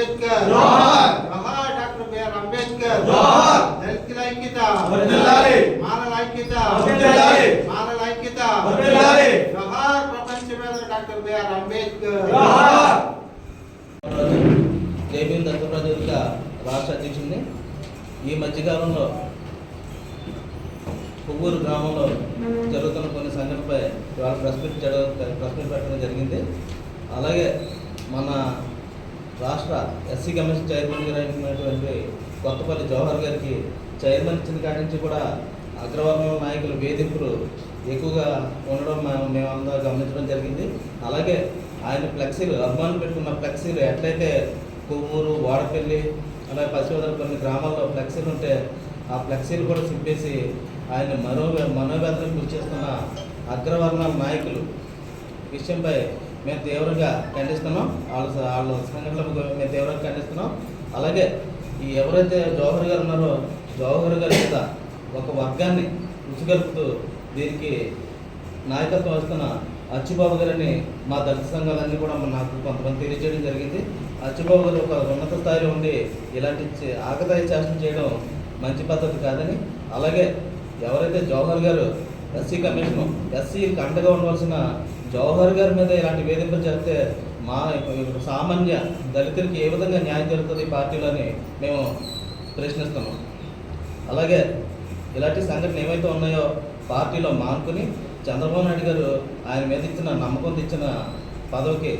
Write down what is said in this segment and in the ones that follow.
అంబేద్కర్ జోహార్. Doctor B R Ambedkar జోహార్. దళితుల ఐక్యత వర్ధిల్లాలి. మానవ ఐక్యత వర్ధిల్లాలి. మానవ ఐక్యత వర్ధిల్లాలి. జోహార్ ప్రపంచ డాక్టర్ బిఆర్ అంబేద్కర్ జోహార్. జేబీఎం దత్త ప్రజల రాష్ట్ర అధ్యక్షుడిని ఈ మధ్యకాలంలో కొవ్వూరు గ్రామంలో జరుగుతున్న కొన్ని సంఘటనలపై ఇవాళ ప్రెస్ మీట్ జరగ ప్రెస్ మీట్ పెట్టడం జరిగింది అలాగే మన రాష్ట్ర ఎస్సీ కమిషన్ చైర్మన్ గారు అయినటువంటి కొత్తపల్లి జవహర్ గారికి చైర్మన్ ఇచ్చిన కాడి నుంచి కూడా అగ్రవర్ణ నాయకుల వేధింపులు ఎక్కువగా ఉండడం మేము గమనించడం జరిగింది. అలాగే ఆయన ఫ్లెక్సీలు అభిమానులు పెట్టుకున్న ఫ్లెక్సీలు ఎట్లయితే కొవ్వూరు వాడపల్లి అలాగే పశ్చిమగోదావరి కొన్ని గ్రామాల్లో ఫ్లెక్సీలు ఉంటే ఆ ఫ్లెక్సీలు కూడా చింపేసి ఆయన మనో మనోవేదనకు గురి చేస్తున్న అగ్రవర్ణ నాయకులు విషయంపై మేము తీవ్రంగా ఖండిస్తున్నాం. వాళ్ళ వాళ్ళ సంఘటనలకు మేము తీవ్రంగా ఖండిస్తున్నాం. అలాగే ఈ ఎవరైతే జవహర్ గారు ఉన్నారో జవహర్ గారి మీద ఒక వర్గాన్ని ఉచిగలుపుతూ దీనికి నాయకత్వం వస్తున్న అచ్చుబాబు గారిని మా దళిత సంఘాలన్నీ కూడా నాకు కొంతమంది తెలియజేయడం జరిగింది. అచ్చుబాబు గారు ఒక ఉన్నత స్థాయిలో ఉండి ఇలాంటి ఆకతాయి చేష్టలు చేయడం మంచి పద్ధతి కాదని అలాగే ఎవరైతే జవహర్ గారు ఎస్సీ కమిషన్ ఎస్సీకి అండగా ఉండవలసిన జవహర్ గారి మీద ఇలాంటి వేధింపులు చేస్తే మా ఇప్పుడు సామాన్య దళితులకి ఏ విధంగా న్యాయం జరుగుతుంది ఈ పార్టీలోని మేము ప్రశ్నిస్తున్నాం. అలాగే ఇలాంటి సంఘటన ఏమైతే ఉన్నాయో పార్టీలో మానుకుని చంద్రబాబు నాయుడు గారు ఆయన మీద ఇచ్చిన నమ్మకం ఇచ్చిన పదవికి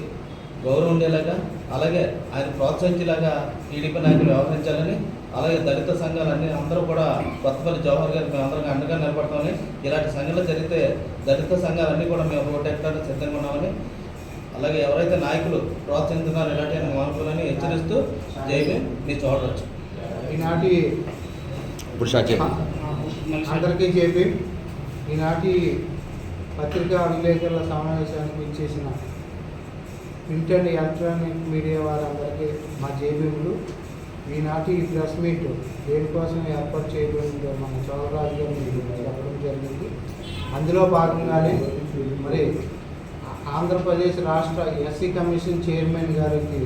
గౌరవం ఉండేలాగా అలాగే ఆయన ప్రోత్సహించేలాగా టీడీపీ నాయకులు వ్యవహరించాలని అలాగే దళిత సంఘాలన్నీ అందరూ కూడా కొత్తపల్లి జవహర్ గారికి మేము అందరం అండగా నిలబడతామని ఇలాంటి సంఘటనలు జరిగితే దళిత సంఘాలన్నీ కూడా మేము ఓటెక్కడానికి సిద్ధంగా ఉన్నామని అలాగే ఎవరైతే నాయకులు ప్రోత్సహిస్తున్నారో ఇలాంటి మానుకోవాలని హెచ్చరిస్తూ జైబీ మీరు చూడవచ్చు ఈనాటి అందరికీ చెప్పి ఈనాటి పత్రికా విలేకరుల సమావేశానికి ఇచ్చేసిన ప్రింట్ అండ్ ఎలక్ట్రానిక్ మీడియా వారందరికీ మా జేబీములు ఈనాటి ఈ ప్రెస్ మీట్ దేనికోసం ఏర్పాటు చేయబడిందో మన చౌదరాజు గారు మీకు చెప్పడం జరిగింది. అందులో భాగంగానే మరి ఆంధ్రప్రదేశ్ రాష్ట్ర ఎస్సీ కమిషన్ చైర్మన్ గారికి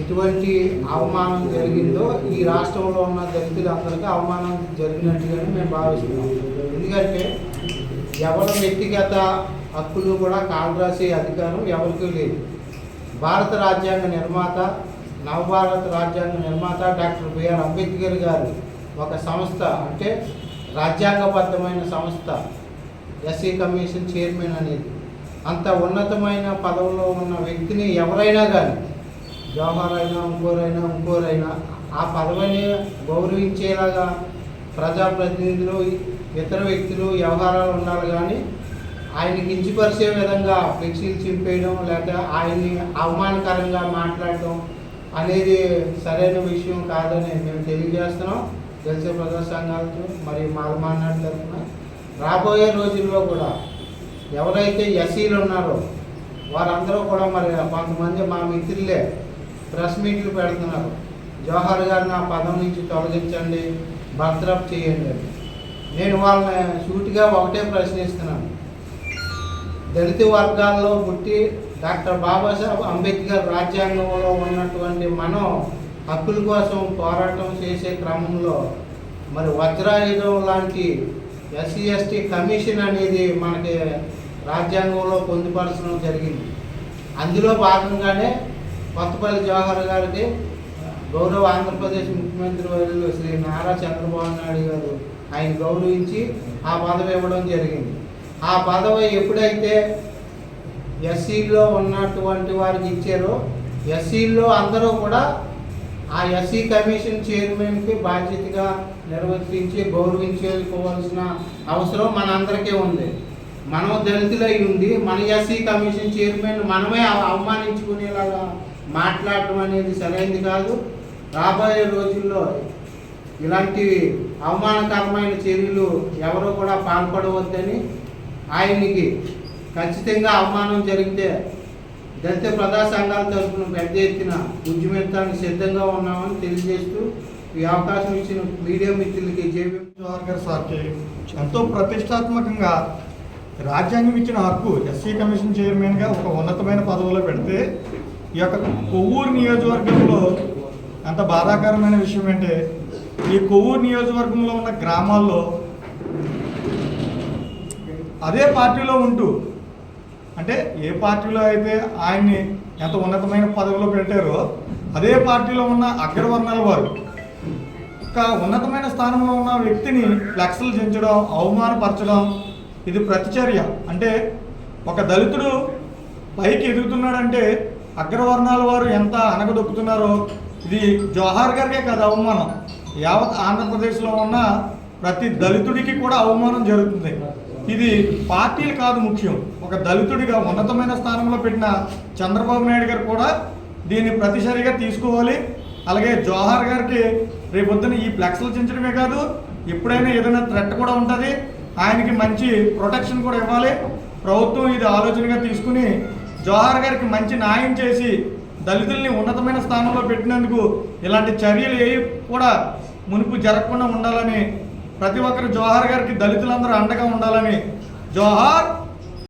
ఎటువంటి అవమానం జరిగిందో ఈ రాష్ట్రంలో ఉన్న దళితులందరికీ అవమానం జరిగినట్టుగానే మేము భావిస్తున్నాం. ఎందుకంటే ఎవరి వ్యక్తిగత హక్కులు కూడా కాలు రాసే అధికారం ఎవరికీ లేదు. భారత రాజ్యాంగ నిర్మాత నవభారత రాజ్యాంగ నిర్మాత డాక్టర్ బిఆర్ అంబేద్కర్ గారు ఒక సంస్థ అంటే రాజ్యాంగబద్ధమైన సంస్థ ఎస్సీ కమిషన్ చైర్మన్ అనేది. అంత ఉన్నతమైన పదవిలో ఉన్న వ్యక్తిని ఎవరైనా కానీ జవహర్ అయినా ఇంకోరైనా ఇంకోరైనా ఆ పదవిని గౌరవించేలాగా ప్రజాప్రతినిధులు ఇతర వ్యక్తులు వ్యవహారాలు ఉండాలి కానీ ఆయన కించిపరిచే విధంగా ఫ్లెక్సీలు చింపేయడం లేక ఆయన్ని అవమానకరంగా మాట్లాడటం అనేది సరైన విషయం కాదని మేము తెలియజేస్తున్నాం. దళిత ప్రజా సంఘాలతో మరి మాలమానాడు తరఫున. రాబోయే రోజుల్లో కూడా ఎవరైతే ఎస్సీలు ఉన్నారో వారందరూ కూడా మరి కొంతమంది మా మిత్రులే ప్రెస్ మీట్లు పెడుతున్నారు. జవహర్ గారిని ఆ పదం నుంచి తొలగించండి బర్తరఫ్ చేయండి. నేను వాళ్ళని సూటిగా ఒకటే ప్రశ్నిస్తున్నాను. దళిత వర్గాల్లో పుట్టి డాక్టర్ బాబాసాహెబ్ అంబేద్కర్ రాజ్యాంగంలో ఉన్నటువంటి మనం హక్కుల కోసం పోరాటం చేసే క్రమంలో మరి వజ్రాయుధం లాంటి ఎస్సీ ఎస్టీ కమిషన్ అనేది మనకి రాజ్యాంగంలో పొందుపరచడం జరిగింది. అందులో భాగంగానే కొత్తపల్లి జవహర్ గారికి గౌరవ ఆంధ్రప్రదేశ్ ముఖ్యమంత్రి వర్యులు శ్రీ నారా చంద్రబాబు నాయుడు గారు ఆయన గౌరవించి ఆ పదవి ఇవ్వడం జరిగింది. ఆ పదవి ఎప్పుడైతే ఎస్సీలో ఉన్నటువంటి వారికి ఇచ్చారో ఎస్సీలో అందరూ కూడా ఆ ఎస్సీ కమిషన్ చైర్మన్కి బాధ్యతగా నిర్వర్తించి గౌరవించుకోవాల్సిన అవసరం మనందరికీ ఉంది. మనం దళితులై ఉంది మన ఎస్సీ కమిషన్ చైర్మన్ మనమే అవమానించుకునేలాగా మాట్లాడటం అనేది సరైనది కాదు. రాబోయే రోజుల్లో ఇలాంటి అవమానకరమైన చర్యలు ఎవరు కూడా పాల్పడవద్దని ఆయనకి ఖచ్చితంగా అవమానం జరిగితే దళిత ప్రజా సంఘాల తరఫున పెద్ద ఎత్తున ఉద్యమించడానికి సిద్ధంగా ఉన్నామని తెలియజేస్తూ ఈ అవకాశం ఇచ్చిన మీడియా మిత్రులకి జేబీ జవహర్ గారు సార్ ఎంతో ప్రతిష్టాత్మకంగా రాజ్యాంగం ఇచ్చిన హక్కు ఎస్సీ కమిషన్ చైర్మన్గా ఒక ఉన్నతమైన పదవిలో పెడితే ఈ యొక్క కొవ్వూరు నియోజకవర్గంలో ఎంత బాధాకరమైన విషయం అంటే ఈ కొవ్వూరు నియోజకవర్గంలో ఉన్న గ్రామాల్లో అదే పార్టీలో ఉంటూ అంటే ఏ పార్టీలో అయితే ఆయన్ని ఎంత ఉన్నతమైన పదవిలో పెట్టారో అదే పార్టీలో ఉన్న అగ్రవర్ణాల వారు. ఒక ఉన్నతమైన స్థానంలో ఉన్న వ్యక్తిని ఫ్లెక్స్లు చించడం అవమానపరచడం ఇది ప్రతిచర్య. అంటే ఒక దళితుడు పైకి ఎదుగుతున్నాడంటే అగ్రవర్ణాల వారు ఎంత అనగదొక్కుతున్నారో ఇది జవహర్ గారికే కాదు అవమానం. యావత్ ఆంధ్రప్రదేశ్లో ఉన్న ప్రతి దళితుడికి కూడా అవమానం జరుగుతుంది. ఇది పార్టీలు కాదు ముఖ్యం. ఒక దళితుడిగా ఉన్నతమైన స్థానంలో పెట్టిన చంద్రబాబు నాయుడు గారు కూడా దీన్ని ప్రతిసారిగా తీసుకోవాలి. అలాగే జోహార్ గారికి రేపొద్దున ఈ ఫ్లెక్స్లు చించడమే కాదు ఎప్పుడైనా ఏదైనా థ్రెట్ కూడా ఉంటుంది. ఆయనకి మంచి ప్రొటెక్షన్ కూడా ఇవ్వాలి. ప్రభుత్వం ఇది ఆలోచనగా తీసుకుని జోహార్ గారికి మంచి న్యాయం చేసి దళితుల్ని ఉన్నతమైన స్థానంలో పెట్టినందుకు ఇలాంటి చర్యలు ఏ కూడా మునుపు జరగకుండా ఉండాలని ప్రతి ఒక్కరు జోహార్ గారికి దళితులందరూ అండగా ఉండాలని జోహార్